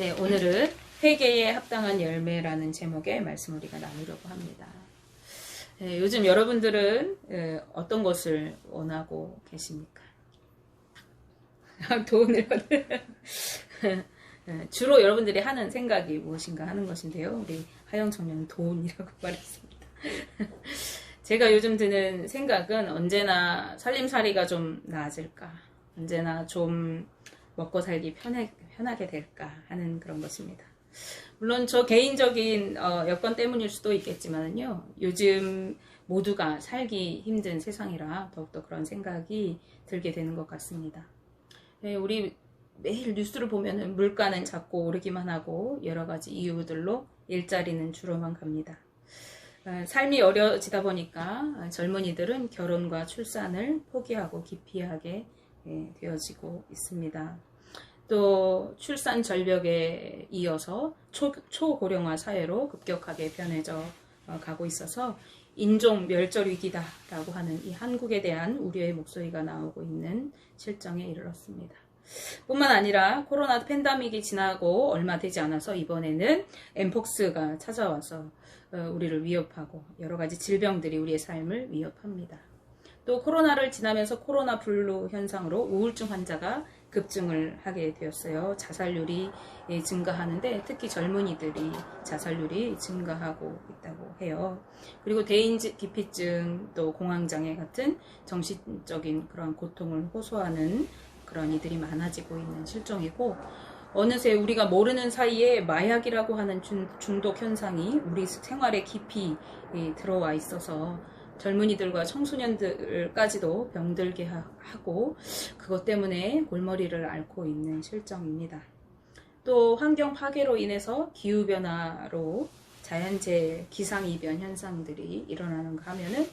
네, 오늘은 회개에 합당한 열매라는 제목의 말씀 우리가 나누려고 합니다. 네, 요즘 여러분들은 에, 어떤 것을 원하고 계십니까? 돈을 에, 주로 여러분들이 하는 생각이 무엇인가 하는 것인데요. 우리 하영 청년은 돈이라고 말했습니다. 제가 요즘 드는 생각은 언제나 살림살이가 좀 나아질까, 언제나 좀 먹고 살기 편해, 편하게 될까 하는 그런 것입니다. 물론 저 개인적인 어, 여건 때문일 수도 있겠지만요. 요즘 모두가 살기 힘든 세상이라 더욱더 그런 생각이 들게 되는 것 같습니다. 네, 우리 매일 뉴스를 보면 물가는 자꾸 오르기만 하고 여러 가지 이유들로 일자리는 줄어만 갑니다. 어, 삶이 어려지다 보니까 젊은이들은 결혼과 출산을 포기하고 기피하게 예, 되어지고 있습니다. 또 출산 절벽에 이어서 초, 초고령화 사회로 급격하게 변해져 어, 가고 있어서 인종 멸절 위기다라고 하는 이 한국에 대한 우려의 목소리가 나오고 있는 실정에 이르렀습니다. 뿐만 아니라 코로나 팬데믹이 지나고 얼마 되지 않아서 이번에는 엠폭스가 찾아와서 어, 우리를 위협하고 여러 가지 질병들이 우리의 삶을 위협합니다. 또 코로나를 지나면서 코로나 블루 현상으로 우울증 환자가 급증을 하게 되었어요. 자살률이 예, 증가하는데 특히 젊은이들이 자살률이 증가하고 있다고 해요. 그리고 대인 기피증 또 공황장애 같은 정신적인 그런 고통을 호소하는 그런 이들이 많아지고 있는 실정이고 어느새 우리가 모르는 사이에 마약이라고 하는 중독 현상이 우리 생활에 깊이 예, 들어와 있어서 젊은이들과 청소년들까지도 병들게 하고 그것 때문에 골머리를 앓고 있는 실정입니다. 또 환경 파괴로 인해서 기후변화로 자연재해, 기상이변 현상들이 일어나는가 하면은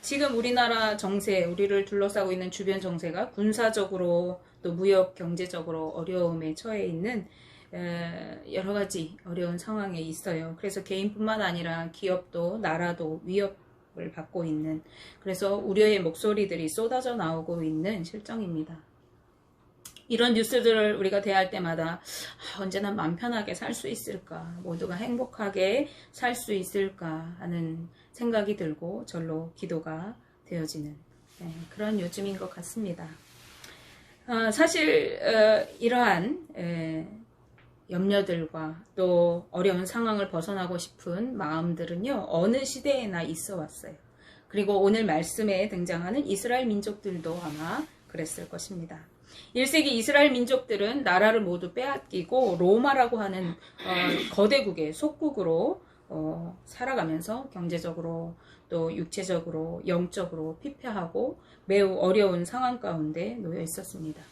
지금 우리나라 정세, 우리를 둘러싸고 있는 주변 정세가 군사적으로 또 무역 경제적으로 어려움에 처해 있는 여러 가지 어려운 상황에 있어요. 그래서 개인뿐만 아니라 기업도 나라도 위협 을 받고 있는 그래서 우려의 목소리들이 쏟아져 나오고 있는 실정입니다. 이런 뉴스들을 우리가 대할 때마다 아, 언제나 마음 편하게 살 수 있을까 모두가 행복하게 살 수 있을까 하는 생각이 들고 절로 기도가 되어지는 네, 그런 요즘인 것 같습니다. 어, 사실 어, 이러한 에, 염려들과 또 어려운 상황을 벗어나고 싶은 마음들은요, 어느 시대에나 있어 왔어요. 그리고 오늘 말씀에 등장하는 이스라엘 민족들도 아마 그랬을 것입니다. 1세기 이스라엘 민족들은 나라를 모두 빼앗기고 로마라고 하는 어, 거대국의 속국으로 어, 살아가면서 경제적으로 또 육체적으로 영적으로 피폐하고 매우 어려운 상황 가운데 놓여 있었습니다.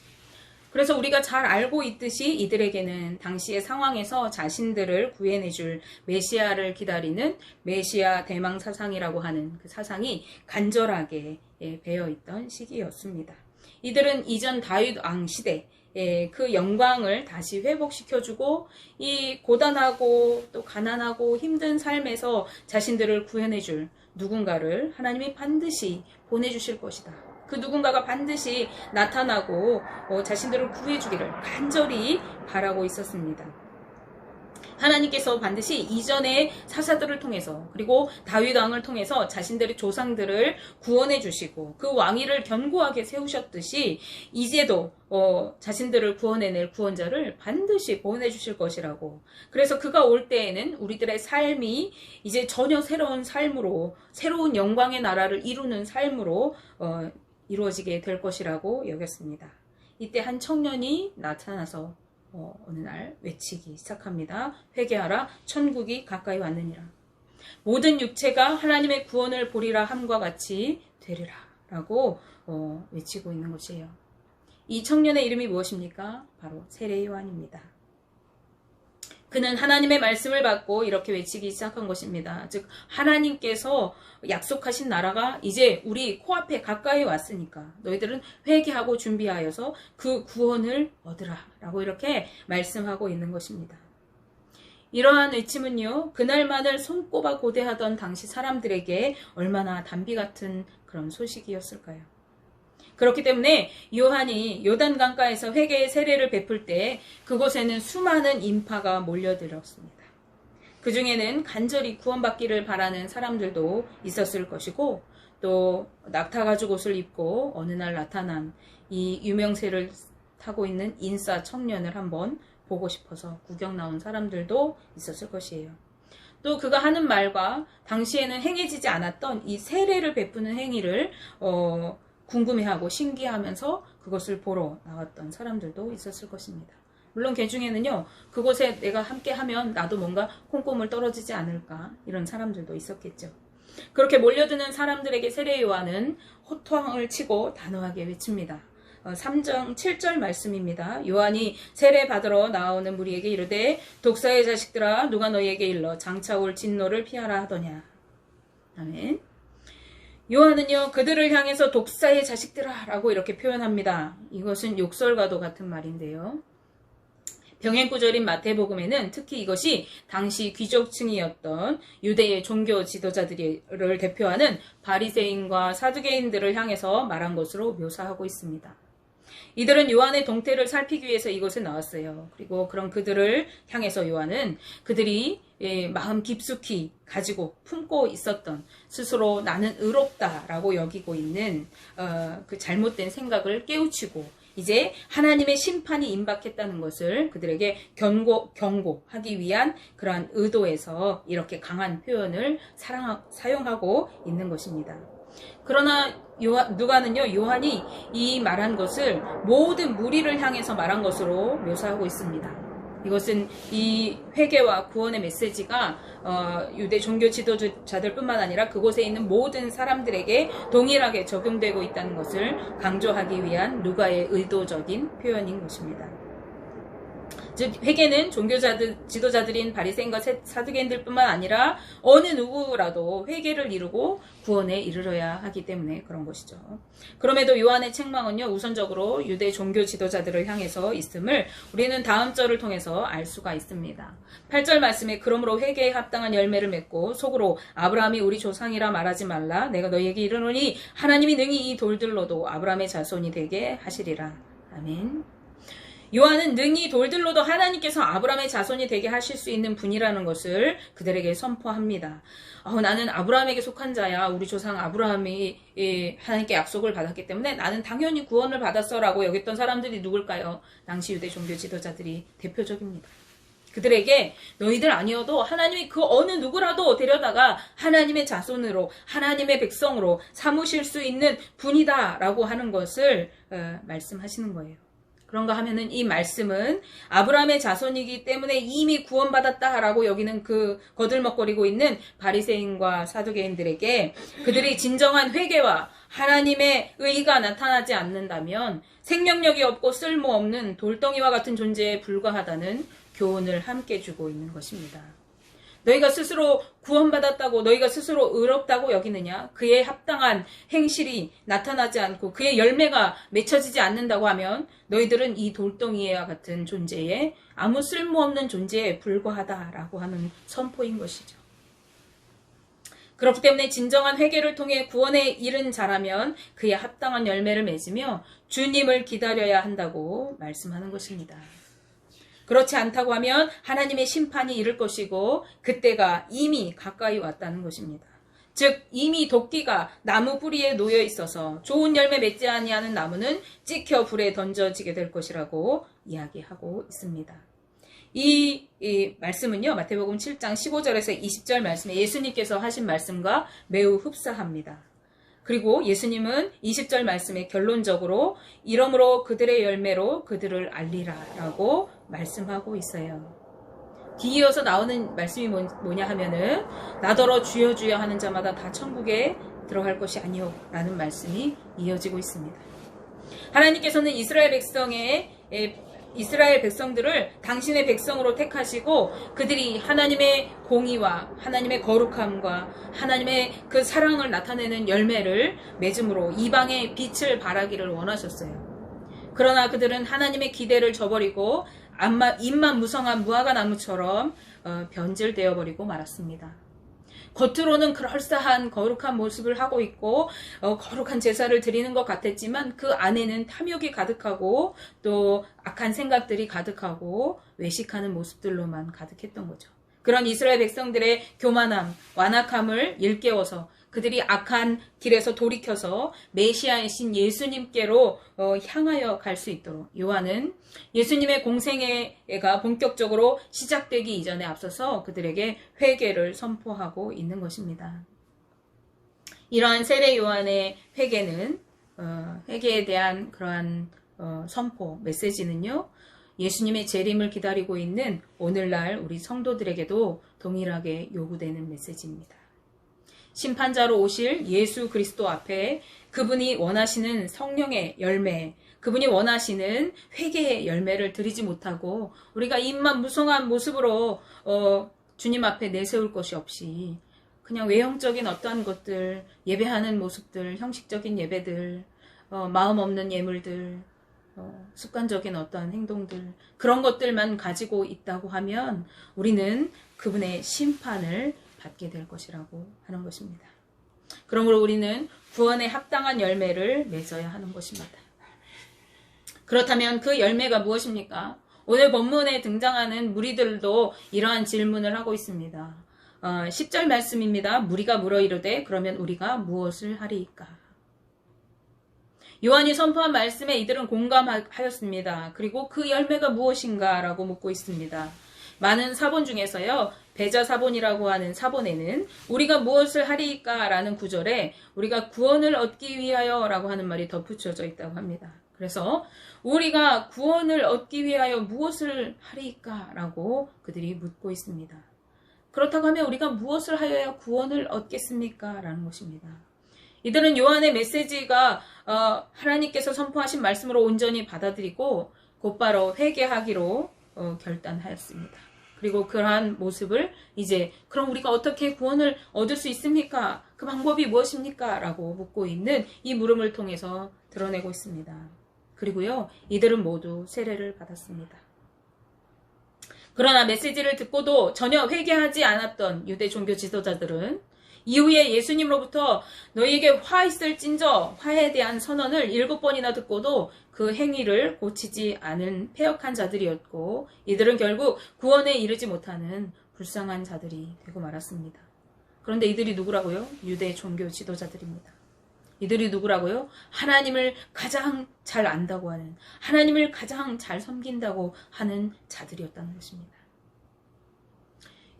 그래서 우리가 잘 알고 있듯이 이들에게는 당시의 상황에서 자신들을 구해내줄 메시아를 기다리는 메시아 대망 사상이라고 하는 그 사상이 간절하게 예, 배어 있던 시기였습니다. 이들은 이전 다윗 왕 시대 예, 그 영광을 다시 회복시켜주고 이 고단하고 또 가난하고 힘든 삶에서 자신들을 구해내줄 누군가를 하나님이 반드시 보내주실 것이다. 그 누군가가 반드시 나타나고 어, 자신들을 구해주기를 간절히 바라고 있었습니다. 하나님께서 반드시 이전의 사사들을 통해서 그리고 다윗 왕을 통해서 자신들의 조상들을 구원해 주시고 그 왕위를 견고하게 세우셨듯이 이제도 어, 자신들을 구원해낼 구원자를 반드시 보내 주실 것이라고. 그래서 그가 올 때에는 우리들의 삶이 이제 전혀 새로운 삶으로 새로운 영광의 나라를 이루는 삶으로 어, 이루어지게 될 것이라고 여겼습니다. 이때 한 청년이 나타나서 어, 어느 날 외치기 시작합니다. 회개하라 천국이 가까이 왔느니라. 모든 육체가 하나님의 구원을 보리라 함과 같이 되리라 라고 어, 외치고 있는 것이에요. 이 청년의 이름이 무엇입니까? 바로 세례 요한입니다. 그는 하나님의 말씀을 받고 이렇게 외치기 시작한 것입니다. 즉 하나님께서 약속하신 나라가 이제 우리 코앞에 가까이 왔으니까 너희들은 회개하고 준비하여서 그 구원을 얻으라라고 이렇게 말씀하고 있는 것입니다. 이러한 외침은요, 그날만을 손꼽아 고대하던 당시 사람들에게 얼마나 단비 같은 그런 소식이었을까요? 그렇기 때문에 요한이 요단 강가에서 회개의 세례를 베풀 때 그곳에는 수많은 인파가 몰려들었습니다. 그 중에는 간절히 구원받기를 바라는 사람들도 있었을 것이고 또 낙타 가죽 옷을 입고 어느 날 나타난 이 유명세를 타고 있는 인싸 청년을 한번 보고 싶어서 구경 나온 사람들도 있었을 것이에요. 또 그가 하는 말과 당시에는 행해지지 않았던 이 세례를 베푸는 행위를 어, 궁금해하고 신기하면서 그것을 보러 나왔던 사람들도 있었을 것입니다. 물론 그 중에는요, 그곳에 내가 함께 하면 나도 뭔가 콩고물 떨어지지 않을까, 이런 사람들도 있었겠죠. 그렇게 몰려드는 사람들에게 세례 요한은 호통을 치고 단호하게 외칩니다. 3장 어, 7절 말씀입니다. 요한이 세례 받으러 나오는 무리에게 이르되 독사의 자식들아 누가 너희에게 일러 장차 올 진노를 피하라 하더냐. 아멘. 요한은요 그들을 향해서 독사의 자식들아 라고 이렇게 표현합니다. 이것은 욕설과도 같은 말인데요. 병행구절인 마태복음에는 특히 이것이 당시 귀족층이었던 유대의 종교 지도자들을 대표하는 바리새인과 사두개인들을 향해서 말한 것으로 묘사하고 있습니다. 이들은 요한의 동태를 살피기 위해서 이곳에 나왔어요. 그리고 그런 그들을 향해서 요한은 그들이 예, 마음 깊숙이 가지고 품고 있었던 스스로 나는 의롭다라고 여기고 있는 어, 그 잘못된 생각을 깨우치고 이제 하나님의 심판이 임박했다는 것을 그들에게 경고, 경고하기 위한 그러한 의도에서 이렇게 강한 표현을 사용하고 있는 것입니다. 그러나 요한, 누가는요, 요한이 이 말한 것을 모든 무리를 향해서 말한 것으로 묘사하고 있습니다. 이것은 이 회개와 구원의 메시지가 어, 유대 종교 지도자들뿐만 아니라 그곳에 있는 모든 사람들에게 동일하게 적용되고 있다는 것을 강조하기 위한 누가의 의도적인 표현인 것입니다. 즉 회개는 종교자들 지도자들인 바리새인과 사두개인들뿐만 아니라 어느 누구라도 회개를 이루고 구원에 이르러야 하기 때문에 그런 것이죠. 그럼에도 요한의 책망은요 우선적으로 유대 종교 지도자들을 향해서 있음을 우리는 다음 절을 통해서 알 수가 있습니다. 8절 말씀에 그러므로 회개에 합당한 열매를 맺고 속으로 아브라함이 우리 조상이라 말하지 말라 내가 너희에게 이르노니 하나님이 능히 이 돌들로도 아브라함의 자손이 되게 하시리라. 아멘. 요한은 능히 돌들로도 하나님께서 아브라함의 자손이 되게 하실 수 있는 분이라는 것을 그들에게 선포합니다. 어, 나는 아브라함에게 속한 자야. 우리 조상 아브라함이 예, 하나님께 약속을 받았기 때문에 나는 당연히 구원을 받았어라고 여겼던 사람들이 누굴까요? 당시 유대 종교 지도자들이 대표적입니다. 그들에게 너희들 아니어도 하나님이 그 어느 누구라도 데려다가 하나님의 자손으로 하나님의 백성으로 삼으실 수 있는 분이다라고 하는 것을 어, 말씀하시는 거예요. 그런가 하면은 이 말씀은 아브라함의 자손이기 때문에 이미 구원받았다라고 여기는 그 거들먹거리고 있는 바리새인과 사두개인들에게 그들이 진정한 회개와 하나님의 의가 나타나지 않는다면 생명력이 없고 쓸모없는 돌덩이와 같은 존재에 불과하다는 교훈을 함께 주고 있는 것입니다. 너희가 스스로 구원받았다고 너희가 스스로 의롭다고 여기느냐? 그의 합당한 행실이 나타나지 않고 그의 열매가 맺혀지지 않는다고 하면 너희들은 이 돌덩이와 같은 존재에 아무 쓸모없는 존재에 불과하다라고 하는 선포인 것이죠. 그렇기 때문에 진정한 회개를 통해 구원에 이른 자라면 그의 합당한 열매를 맺으며 주님을 기다려야 한다고 말씀하는 것입니다. 그렇지 않다고 하면 하나님의 심판이 이를 것이고 그때가 이미 가까이 왔다는 것입니다. 즉 이미 도끼가 나무 뿌리에 놓여 있어서 좋은 열매 맺지 아니하는 나무는 찍혀 불에 던져지게 될 것이라고 이야기하고 있습니다. 이, 이, 말씀은요, 마태복음 7장 15절에서 20절 말씀에 예수님께서 하신 말씀과 매우 흡사합니다. 그리고 예수님은 20절 말씀에 결론적으로 이러므로 그들의 열매로 그들을 알리라라고 말씀하고 있어요. 뒤이어서 나오는 말씀이 뭐냐 하면은 나더러 주여 주여 하는 자마다 다 천국에 들어갈 것이 아니오 라는 말씀이 이어지고 있습니다. 하나님께서는 이스라엘 백성의 이스라엘 백성들을 당신의 백성으로 택하시고 그들이 하나님의 공의와 하나님의 거룩함과 하나님의 그 사랑을 나타내는 열매를 맺음으로 이방의 빛을 발하기를 원하셨어요. 그러나 그들은 하나님의 기대를 저버리고 입만 무성한 무화과 나무처럼 어, 변질되어 버리고 말았습니다. 겉으로는 그럴싸한 거룩한 모습을 하고 있고 어, 거룩한 제사를 드리는 것 같았지만 그 안에는 탐욕이 가득하고 또 악한 생각들이 가득하고 외식하는 모습들로만 가득했던 거죠. 그런 이스라엘 백성들의 교만함, 완악함을 일깨워서 그들이 악한 길에서 돌이켜서 메시아이신 예수님께로 어, 향하여 갈 수 있도록 요한은 예수님의 공생애가 본격적으로 시작되기 이전에 앞서서 그들에게 회개를 선포하고 있는 것입니다. 이러한 세례 요한의 회개는 어, 회개에 대한 그러한 어, 선포 메시지는요. 예수님의 재림을 기다리고 있는 오늘날 우리 성도들에게도 동일하게 요구되는 메시지입니다. 심판자로 오실 예수 그리스도 앞에 그분이 원하시는 성령의 열매, 그분이 원하시는 회개의 열매를 드리지 못하고 우리가 입만 무성한 모습으로 어, 주님 앞에 내세울 것이 없이 그냥 외형적인 어떠한 것들, 예배하는 모습들, 형식적인 예배들, 어, 마음 없는 예물들, 어, 습관적인 어떠한 행동들, 그런 것들만 가지고 있다고 하면 우리는 그분의 심판을 받게 될 것이라고 하는 것입니다. 그러므로 우리는 구원에 합당한 열매를 맺어야 하는 것입니다. 그렇다면 그 열매가 무엇입니까? 오늘 본문에 등장하는 무리들도 이러한 질문을 하고 있습니다. 어, 10절 말씀입니다. 무리가 물어 이르되 그러면 우리가 무엇을 하리이까? 요한이 선포한 말씀에 이들은 공감하였습니다. 그리고 그 열매가 무엇인가? 라고 묻고 있습니다. 많은 사본 중에서요, 배자 사본이라고 하는 사본에는 우리가 무엇을 하리까? 라는 구절에 우리가 구원을 얻기 위하여 라고 하는 말이 덧붙여져 있다고 합니다. 그래서 우리가 구원을 얻기 위하여 무엇을 하리까? 라고 그들이 묻고 있습니다. 그렇다고 하면 우리가 무엇을 하여야 구원을 얻겠습니까? 라는 것입니다. 이들은 요한의 메시지가 어, 하나님께서 선포하신 말씀으로 온전히 받아들이고 곧바로 회개하기로 어, 결단하였습니다. 그리고 그러한 모습을 이제 그럼 우리가 어떻게 구원을 얻을 수 있습니까? 그 방법이 무엇입니까? 라고 묻고 있는 이 물음을 통해서 드러내고 있습니다. 그리고요, 이들은 모두 세례를 받았습니다. 그러나 메시지를 듣고도 전혀 회개하지 않았던 유대 종교 지도자들은 이후에 예수님으로부터 너희에게 화 있을 찐저 화에 대한 선언을 일곱 번이나 듣고도 그 행위를 고치지 않은 폐역한 자들이었고 이들은 결국 구원에 이르지 못하는 불쌍한 자들이 되고 말았습니다. 그런데 이들이 누구라고요? 유대 종교 지도자들입니다. 이들이 누구라고요? 하나님을 가장 잘 안다고 하는, 하나님을 가장 잘 섬긴다고 하는 자들이었다는 것입니다.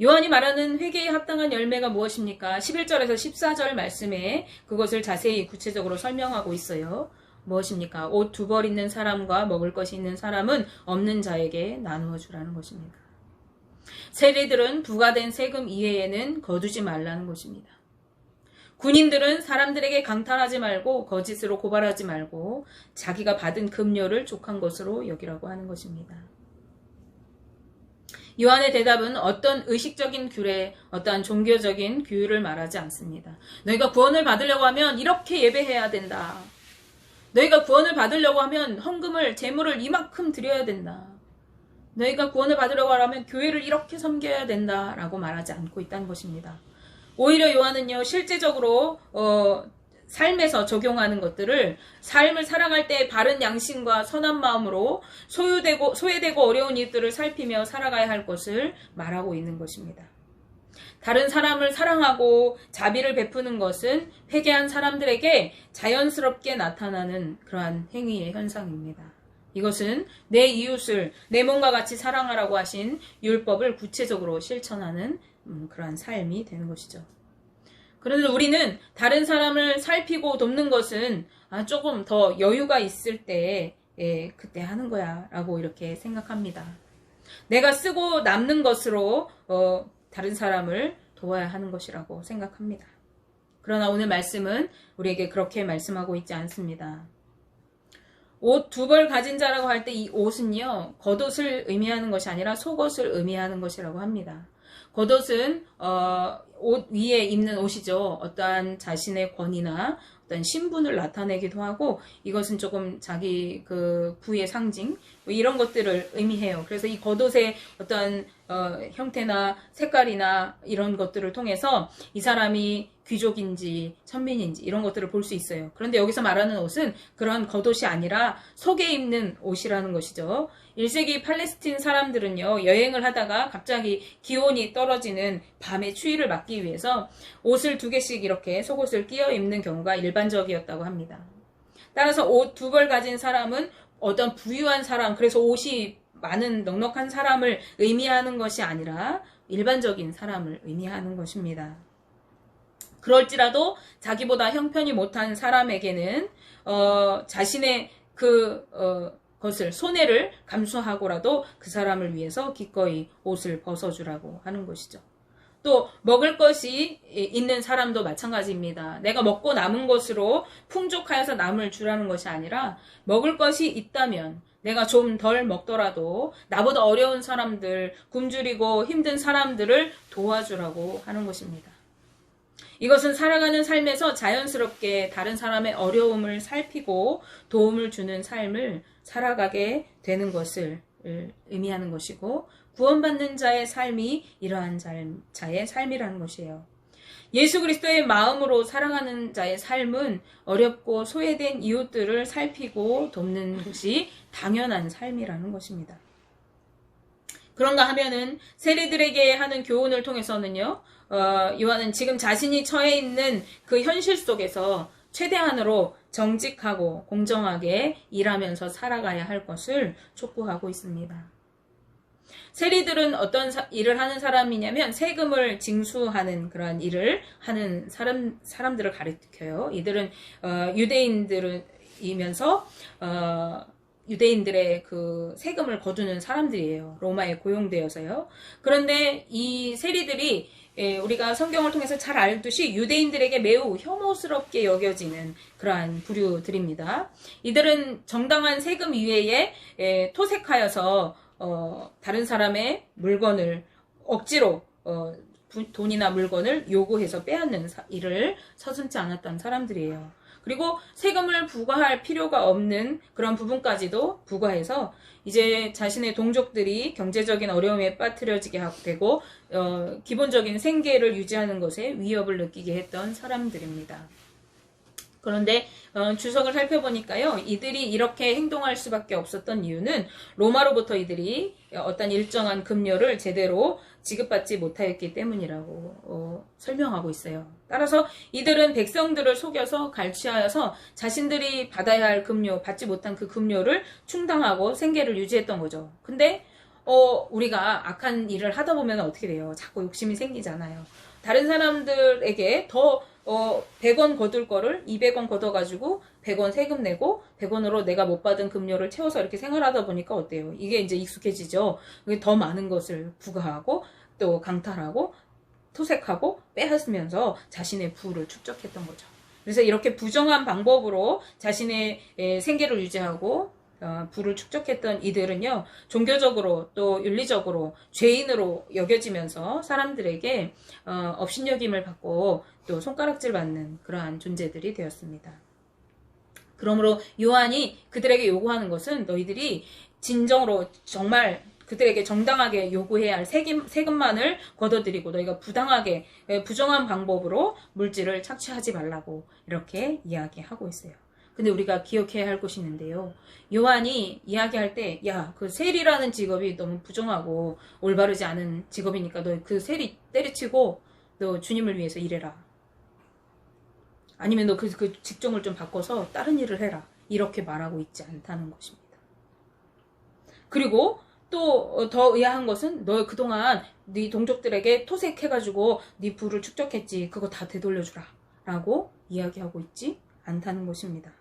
요한이 말하는 회개에 합당한 열매가 무엇입니까? 11절에서 14절 말씀에 그것을 자세히 구체적으로 설명하고 있어요. 무엇입니까? 옷 두 벌 있는 사람과 먹을 것이 있는 사람은 없는 자에게 나누어 주라는 것입니다. 세리들은 부과된 세금 이외에는 거두지 말라는 것입니다. 군인들은 사람들에게 강탈하지 말고 거짓으로 고발하지 말고 자기가 받은 급료를 족한 것으로 여기라고 하는 것입니다. 요한의 대답은 어떤 의식적인 규례, 어떠한 종교적인 규율을 말하지 않습니다. 너희가 구원을 받으려고 하면 이렇게 예배해야 된다. 너희가 구원을 받으려고 하면 헌금을, 재물을 이만큼 드려야 된다. 너희가 구원을 받으려고 하면 교회를 이렇게 섬겨야 된다라고 말하지 않고 있다는 것입니다. 오히려 요한은요, 실제적으로, 어, 삶에서 적용하는 것들을 삶을 살아갈 때 바른 양심과 선한 마음으로 소유되고, 소외되고 어려운 이들을 살피며 살아가야 할 것을 말하고 있는 것입니다. 다른 사람을 사랑하고 자비를 베푸는 것은 회개한 사람들에게 자연스럽게 나타나는 그러한 행위의 현상입니다. 이것은 내 이웃을 내 몸과 같이 사랑하라고 하신 율법을 구체적으로 실천하는 음, 그러한 삶이 되는 것이죠. 그런데 우리는 다른 사람을 살피고 돕는 것은 아, 조금 더 여유가 있을 때 예, 그때 하는 거야 라고 이렇게 생각합니다. 내가 쓰고 남는 것으로 어, 다른 사람을 도와야 하는 것이라고 생각합니다. 그러나 오늘 말씀은 우리에게 그렇게 말씀하고 있지 않습니다. 옷 두 벌 가진 자라고 할 때 이 옷은요, 겉옷을 의미하는 것이 아니라 속옷을 의미하는 것이라고 합니다. 겉옷은 어, 옷 위에 입는 옷이죠. 어떠한 자신의 권위나 어떤 신분을 나타내기도 하고 이것은 조금 자기 그 부의 상징 뭐 이런 것들을 의미해요. 그래서 이 겉옷의 어떤 어, 형태나 색깔이나 이런 것들을 통해서 이 사람이 귀족인지 천민인지 이런 것들을 볼 수 있어요. 그런데 여기서 말하는 옷은 그런 겉옷이 아니라 속에 입는 옷이라는 것이죠. 1세기 팔레스틴 사람들은요, 여행을 하다가 갑자기 기온이 떨어지는 밤의 추위를 막기 위해서 옷을 두 개씩 이렇게 속옷을 끼어 입는 경우가 일반적이었다고 합니다. 따라서 옷 두 벌 가진 사람은 어떤 부유한 사람, 그래서 옷이 많은 넉넉한 사람을 의미하는 것이 아니라 일반적인 사람을 의미하는 것입니다. 그럴지라도 자기보다 형편이 못한 사람에게는 어, 자신의 그 어, 것을 손해를 감수하고라도 그 사람을 위해서 기꺼이 옷을 벗어주라고 하는 것이죠. 또 먹을 것이 있는 사람도 마찬가지입니다. 내가 먹고 남은 것으로 풍족하여서 남을 주라는 것이 아니라 먹을 것이 있다면 내가 좀 덜 먹더라도 나보다 어려운 사람들, 굶주리고 힘든 사람들을 도와주라고 하는 것입니다. 이것은 살아가는 삶에서 자연스럽게 다른 사람의 어려움을 살피고 도움을 주는 삶을 살아가게 되는 것을 의미하는 것이고 구원받는 자의 삶이 이러한 자의 삶이라는 것이에요. 예수 그리스도의 마음으로 살아가는 자의 삶은 어렵고 소외된 이웃들을 살피고 돕는 것이 당연한 삶이라는 것입니다. 그런가 하면은 세리들에게 하는 교훈을 통해서는요, 어, 요한은 지금 자신이 처해 있는 그 현실 속에서 최대한으로 정직하고 공정하게 일하면서 살아가야 할 것을 촉구하고 있습니다. 세리들은 어떤 사, 일을 하는 사람이냐면 세금을 징수하는 그러한 일을 하는 사람 사람들을 가리켜요. 이들은 어, 유대인들이면서 어, 유대인들의 그 세금을 거두는 사람들이에요. 로마에 고용되어서요. 그런데 이 세리들이 예, 우리가 성경을 통해서 잘 알듯이 유대인들에게 매우 혐오스럽게 여겨지는 그러한 부류들입니다. 이들은 정당한 세금 이외에 예, 토색하여서 어, 다른 사람의 물건을 억지로 어, 돈이나 물건을 요구해서 빼앗는 사, 일을 서슴지 않았던 사람들이에요. 그리고 세금을 부과할 필요가 없는 그런 부분까지도 부과해서 이제 자신의 동족들이 경제적인 어려움에 빠뜨려지게 되고 어, 기본적인 생계를 유지하는 것에 위협을 느끼게 했던 사람들입니다. 그런데 어, 주석을 살펴보니까요, 이들이 이렇게 행동할 수밖에 없었던 이유는 로마로부터 이들이 어떤 일정한 급료를 제대로 지급받지 못하였기 때문이라고 어, 설명하고 있어요. 따라서 이들은 백성들을 속여서 갈취하여서 자신들이 받아야 할 급료, 받지 못한 그 급료를 충당하고 생계를 유지했던 거죠. 근데 어, 우리가 악한 일을 하다 보면 어떻게 돼요? 자꾸 욕심이 생기잖아요. 다른 사람들에게 더 어, 100원 거둘 거를 200원 걷어가지고 100원 세금 내고 100원으로 내가 못 받은 급료를 채워서 이렇게 생활하다 보니까 어때요? 이게 이제 익숙해지죠? 더 많은 것을 부과하고 또 강탈하고 토색하고 빼앗으면서 자신의 부를 축적했던 거죠. 그래서 이렇게 부정한 방법으로 자신의 생계를 유지하고 어, 부를 축적했던 이들은요, 종교적으로 또 윤리적으로 죄인으로 여겨지면서 사람들에게 어, 업신여김을 받고 또 손가락질 받는 그러한 존재들이 되었습니다. 그러므로 요한이 그들에게 요구하는 것은 너희들이 진정으로 정말 그들에게 정당하게 요구해야 할 세금, 세금만을 걷어들이고 너희가 부당하게 부정한 방법으로 물질을 착취하지 말라고 이렇게 이야기하고 있어요. 근데 우리가 기억해야 할 것이 있는데요. 요한이 이야기할 때, 야, 그 세리라는 직업이 너무 부정하고 올바르지 않은 직업이니까 너 그 세리 때려치고 너 주님을 위해서 일해라. 아니면 너그 그 직종을 좀 바꿔서 다른 일을 해라. 이렇게 말하고 있지 않다는 것입니다. 그리고 또 더 의아한 것은 너 그동안 네 동족들에게 토색해가지고 네 부를 축적했지. 그거 다 되돌려주라. 라고 이야기하고 있지 않다는 것입니다.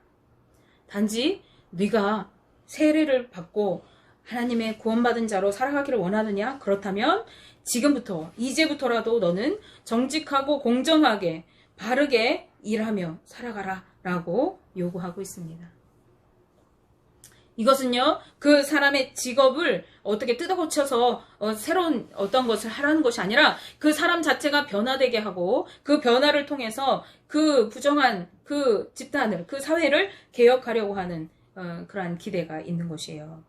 단지 네가 세례를 받고 하나님의 구원받은 자로 살아가기를 원하느냐? 그렇다면 지금부터 이제부터라도 너는 정직하고 공정하게 바르게 일하며 살아가라 라고 요구하고 있습니다. 이것은요, 그 사람의 직업을 어떻게 뜯어 고쳐서 어, 새로운 어떤 것을 하라는 것이 아니라 그 사람 자체가 변화되게 하고 그 변화를 통해서 그 부정한 그 집단을, 그 사회를 개혁하려고 하는 어, 그러한 기대가 있는 것이에요.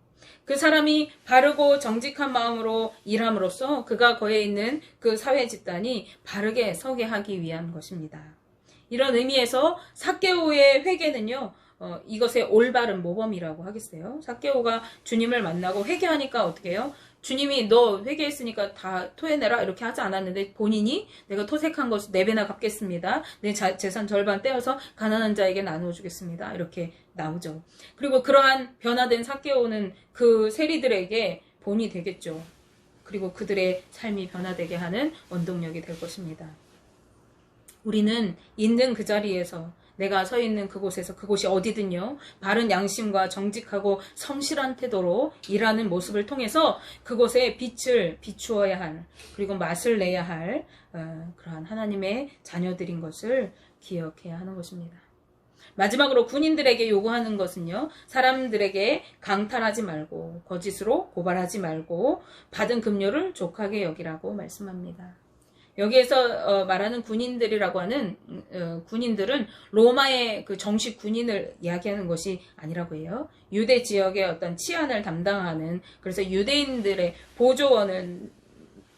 그 사람이 바르고 정직한 마음으로 일함으로써 그가 거에 있는 그 사회 집단이 바르게 서게 하기 위한 것입니다. 이런 의미에서 사케오의 회개는요. 어, 이것의 올바른 모범이라고 하겠어요. 사케오가 주님을 만나고 회개하니까 어떻게 해요? 주님이 너 회개했으니까 다 토해내라 이렇게 하지 않았는데 본인이 내가 토색한 것을 네 배나 갚겠습니다. 내 자, 재산 절반 떼어서 가난한 자에게 나누어 주겠습니다. 이렇게 나오죠. 그리고 그러한 변화된 사케오는 그 세리들에게 본이 되겠죠. 그리고 그들의 삶이 변화되게 하는 원동력이 될 것입니다. 우리는 있는 그 자리에서 내가 서 있는 그곳에서 그곳이 어디든요. 바른 양심과 정직하고 성실한 태도로 일하는 모습을 통해서 그곳에 빛을 비추어야 할 그리고 맛을 내야 할 어, 그러한 하나님의 자녀들인 것을 기억해야 하는 것입니다. 마지막으로 군인들에게 요구하는 것은요, 사람들에게 강탈하지 말고, 거짓으로 고발하지 말고, 받은 급료를 족하게 여기라고 말씀합니다. 여기에서 어, 말하는 군인들이라고 하는 어, 군인들은 로마의 그 정식 군인을 이야기하는 것이 아니라고 해요. 유대 지역의 어떤 치안을 담당하는 그래서 유대인들의 보조원을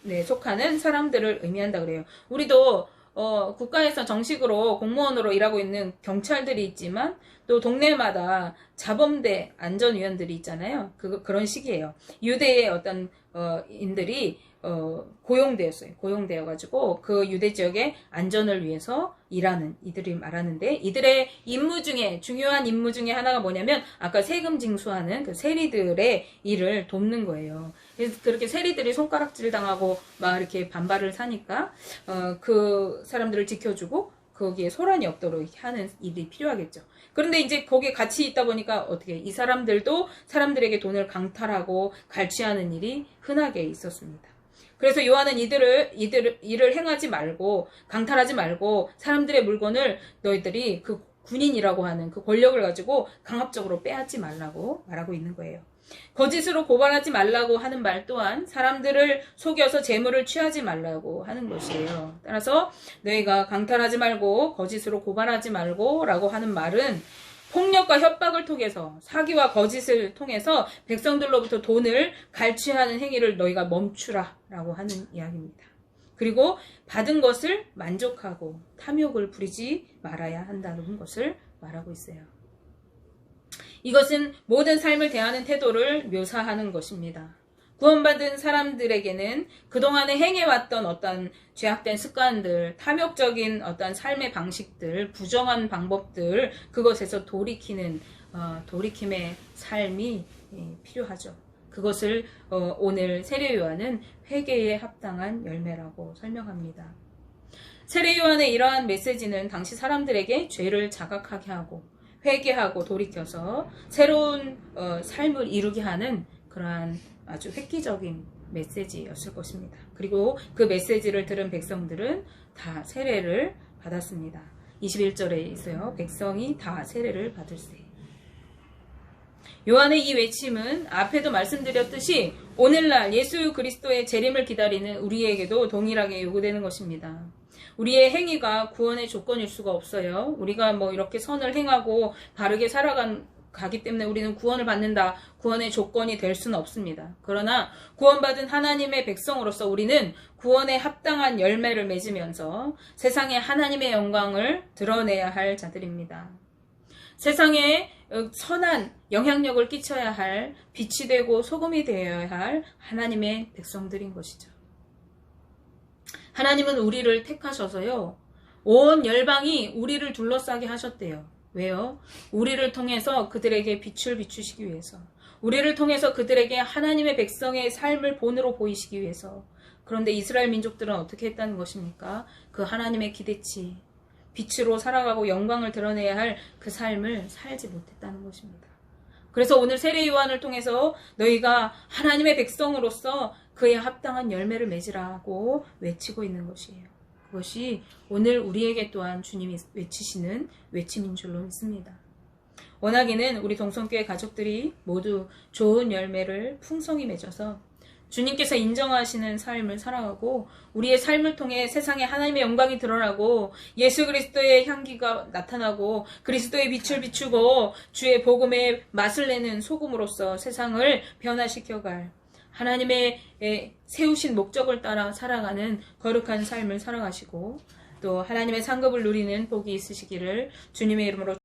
네, 속하는 사람들을 의미한다 그래요. 우리도 어, 국가에서 정식으로 공무원으로 일하고 있는 경찰들이 있지만 또 동네마다 자범대 안전위원들이 있잖아요. 그, 그런 식이에요. 유대의 어떤 어, 인들이 어, 고용되었어요. 고용되어 가지고 그 유대 지역의 안전을 위해서 일하는 이들이 말하는데 이들의 임무 중에 중요한 임무 중에 하나가 뭐냐면 아까 세금 징수하는 그 세리들의 일을 돕는 거예요. 그래서 그렇게 세리들이 손가락질 당하고 막 이렇게 반발을 사니까 어, 그 사람들을 지켜주고 거기에 소란이 없도록 하는 일이 필요하겠죠. 그런데 이제 거기에 같이 있다 보니까 어떻게 이 사람들도 사람들에게 돈을 강탈하고 갈취하는 일이 흔하게 있었습니다. 그래서 요한은 이들을 이들 일을 행하지 말고 강탈하지 말고 사람들의 물건을 너희들이 그 군인이라고 하는 그 권력을 가지고 강압적으로 빼앗지 말라고 말하고 있는 거예요. 거짓으로 고발하지 말라고 하는 말 또한 사람들을 속여서 재물을 취하지 말라고 하는 것이에요. 따라서 너희가 강탈하지 말고 거짓으로 고발하지 말고 라고 하는 말은 폭력과 협박을 통해서 사기와 거짓을 통해서 백성들로부터 돈을 갈취하는 행위를 너희가 멈추라라고 하는 이야기입니다. 그리고 받은 것을 만족하고 탐욕을 부리지 말아야 한다는 것을 말하고 있어요. 이것은 모든 삶을 대하는 태도를 묘사하는 것입니다. 구원받은 사람들에게는 그동안에 행해왔던 어떤 죄악된 습관들, 탐욕적인 어떤 삶의 방식들, 부정한 방법들, 그것에서 돌이키는, 어, 돌이킴의 삶이 예, 필요하죠. 그것을 어, 오늘 세례요한은 회개에 합당한 열매라고 설명합니다. 세례요한의 이러한 메시지는 당시 사람들에게 죄를 자각하게 하고 회개하고 돌이켜서 새로운 어, 삶을 이루게 하는 그러한 아주 획기적인 메시지였을 것입니다. 그리고 그 메시지를 들은 백성들은 다 세례를 받았습니다. 21절에 있어요. 백성이 다 세례를 받을세. 요한의 이 외침은 앞에도 말씀드렸듯이 오늘날 예수 그리스도의 재림을 기다리는 우리에게도 동일하게 요구되는 것입니다. 우리의 행위가 구원의 조건일 수가 없어요. 우리가 뭐 이렇게 선을 행하고 바르게 살아간 가기 때문에 우리는 구원을 받는다. 구원의 조건이 될 수는 없습니다. 그러나 구원받은 하나님의 백성으로서 우리는 구원에 합당한 열매를 맺으면서 세상에 하나님의 영광을 드러내야 할 자들입니다. 세상에 선한 영향력을 끼쳐야 할 빛이 되고 소금이 되어야 할 하나님의 백성들인 것이죠. 하나님은 우리를 택하셔서요. 온 열방이 우리를 둘러싸게 하셨대요. 왜요? 우리를 통해서 그들에게 빛을 비추시기 위해서. 우리를 통해서 그들에게 하나님의 백성의 삶을 본으로 보이시기 위해서. 그런데 이스라엘 민족들은 어떻게 했다는 것입니까? 그 하나님의 기대치, 빛으로 살아가고 영광을 드러내야 할 그 삶을 살지 못했다는 것입니다. 그래서 오늘 세례 요한을 통해서 너희가 하나님의 백성으로서 그에 합당한 열매를 맺으라고 외치고 있는 것이에요. 그것이 오늘 우리에게 또한 주님이 외치시는 외침인 줄로 믿습니다. 원하기는 우리 동성교회 가족들이 모두 좋은 열매를 풍성히 맺어서 주님께서 인정하시는 삶을 살아가고 우리의 삶을 통해 세상에 하나님의 영광이 드러나고 예수 그리스도의 향기가 나타나고 그리스도의 빛을 비추고 주의 복음의 맛을 내는 소금으로서 세상을 변화시켜갈 하나님의 에, 세우신 목적을 따라 살아가는 거룩한 삶을 살아가시고 또 하나님의 상급을 누리는 복이 있으시기를 주님의 이름으로